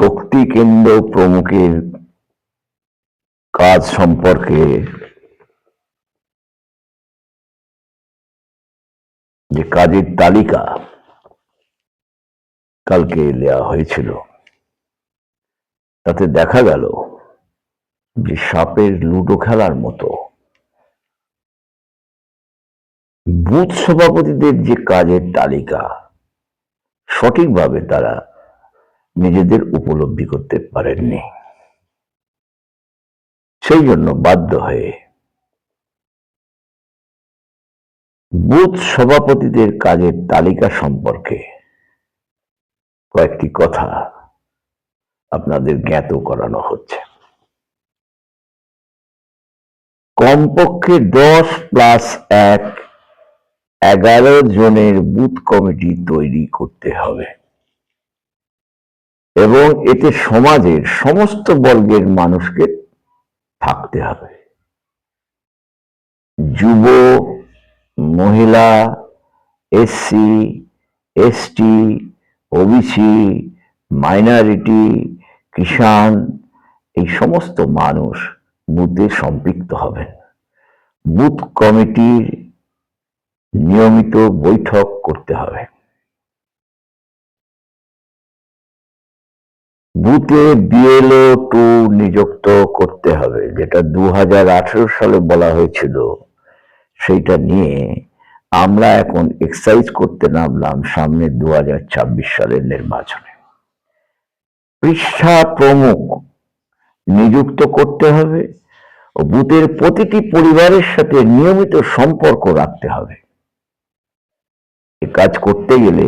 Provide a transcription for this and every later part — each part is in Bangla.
শক্তি কেন্দ্র প্রমুখের কাজ সম্পর্কে যে কাজের তালিকা কালকে দেওয়া হয়েছিল, তাতে দেখা গেল যে সাপের লুডো খেলার মতো বুথ সভাপতিদের যে কাজের তালিকা সঠিকভাবে তারা নিজেদের উপলব্ধি করতে পারেননি। সেই জন্য বাধ্য হয়ে বুথ সভাপতিদের কাজের তালিকা সম্পর্কে কয়েকটি কথা আপনাদের জ্ঞাত করানো হচ্ছে। কমপক্ষে দশ প্লাস এক এগারো জনের বুথ কমিটি তৈরি করতে হবে। এবং এতে সমাজের সমস্ত বর্গের মানুষকে থাকতে হবে। যুব, মহিলা এসসি এসটি ওবিসি মাইনরিটি কিষাণ, এই সমস্ত মানুষ বুথে সম্পৃক্ত হবেন। বুথ কমিটির নিয়মিত বৈঠক করতে হবে। বুথে বিএলও টু নিযুক্ত করতে হবে, যেটা দু সালে বলা হয়েছিল, সেইটা নিয়ে আমরা এখন এক্সারসাইজ করতে নামলাম সামনে দু সালের নির্বাচনে। পৃষ্ঠা প্রমুখ, নিযুক্ত করতে হবে ও বুথের প্রতিটি পরিবারের সাথে নিয়মিত সম্পর্ক রাখতে হবে। কাজ করতে গেলে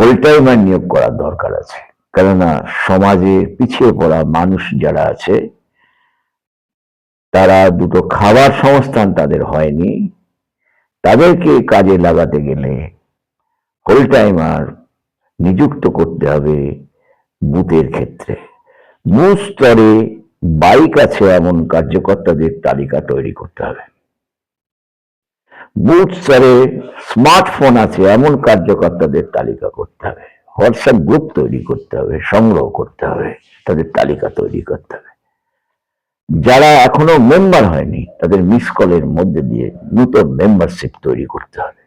ফুল টাইমার নিয়োগ করার দরকার আছে। কেননা সমাজে পিছিয়ে পড়া মানুষ যারা আছে, তারা দুটো খাবার সংস্থান তাদের হয়নি। তাদেরকে কাজে লাগাতে গেলে ফুল টাইমার নিযুক্ত করতে হবে বুথের ক্ষেত্রে। বুথ স্তরে বাইক আছে এমন কার্যকর্তাদের তালিকা তৈরি করতে হবে। বুথ স্তরে স্মার্টফোন আছে, এমন কার্যকর্তাদের তালিকা করতে হবে। হোয়াটসঅ্যাপ গ্রুপ তৈরি করতে হবে, সংগ্রহ করতে হবে, তাদের তালিকা তৈরি করতে হবে। যারা এখনও মেম্বার হয়নি, তাদের মিস কলের মধ্যে দিয়ে নতুন মেম্বারশিপ তৈরি করতে হবে।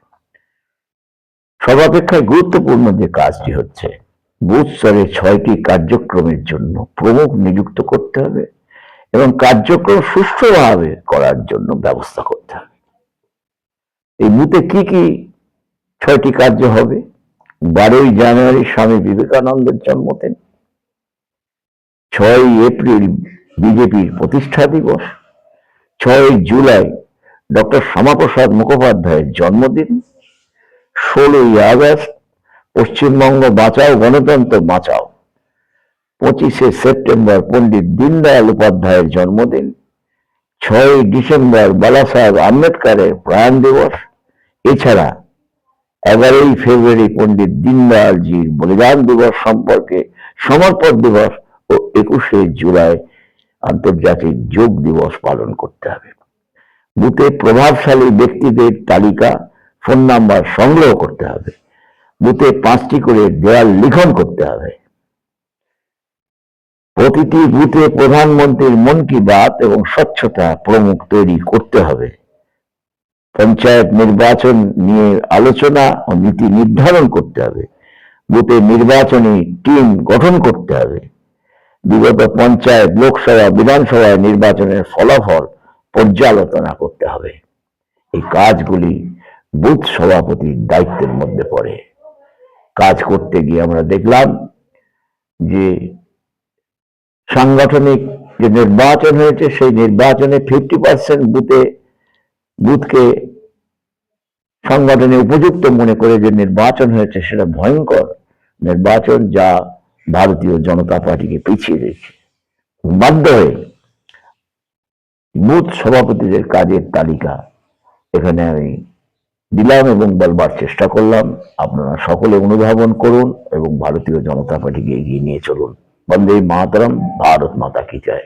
সর্বাপেক্ষায় গুরুত্বপূর্ণ যে কাজটি হচ্ছে বুথ স্তরে ছয়টি কার্যক্রমের জন্য প্রমুখ নিযুক্ত করতে হবে এবং কার্যক্রম সুষ্ঠুভাবে করার জন্য ব্যবস্থা করতে হবে। এই বুথে কি কি ছয়টি কার্য হবে? বারোই জানুয়ারি স্বামী বিবেকানন্দের জন্মদিন ছয় এপ্রিল বিজেপির প্রতিষ্ঠা দিবস ছয় জুলাই ডক্টর শ্যামাপ্রসাদ মুখোপাধ্যায়ের জন্মদিন, ষোলোই আগস্ট পশ্চিমবঙ্গ বাঁচাও, গণতন্ত্র বাঁচাও, পঁচিশে সেপ্টেম্বর পণ্ডিত দীনদয়াল উপাধ্যায়ের জন্মদিন ছয় ডিসেম্বর বালা সাহেব আম্বেদকরের প্রয়াণ দিবস এছাড়া এগারোই ফেব্রুয়ারি পণ্ডিত দীনদয়ালজির বলিদান দিবস সম্পর্কে সমর্পণ দিবস ও একুশে জুলাই আন্তর্জাতিক যোগ দিবস পালন করতে হবে। বুথে প্রভাবশালী ব্যক্তিদের তালিকা, ফোন নাম্বার সংগ্রহ করতে হবে। বুথে পাঁচটি করে দেয়াল লিখন করতে হবে। প্রতিটি বুথে প্রধানমন্ত্রীর মন কি বাত এবং স্বচ্ছতা প্রমুখ তৈরি করতে হবে। পঞ্চায়েত নির্বাচন নিয়ে আলোচনা ও নীতি নির্ধারণ করতে হবে। বুথে নির্বাচনী টিম গঠন করতে হবে। বিগত পঞ্চায়েত লোকসভা, বিধানসভায় নির্বাচনের ফলাফল পর্যালোচনা করতে হবে। এই কাজগুলি বুথ সভাপতির দায়িত্বের মধ্যে পড়ে। কাজ করতে গিয়ে আমরা দেখলাম যে সাংগঠনিক যে নির্বাচন হয়েছে, সেই নির্বাচনে ফিফটি পার্সেন্ট বুথে বুথকে সংগঠনে উপযুক্ত মনে করে যে নির্বাচন হয়েছে, সেটা ভয়ঙ্কর নির্বাচন যা ভারতীয় জনতা পার্টিকে পিছিয়ে দিয়েছে। বাধ্য হয়ে বুথ সভাপতিদের কাজের তালিকা এখানে আমি দিলাম এবং বলবার চেষ্টা করলাম। আপনারা সকলে অনুধাবন করুন এবং ভারতীয় জনতা পার্টিকে এগিয়ে নিয়ে চলুন। বন্দে মাতরম, ভারত মাতা কি চায়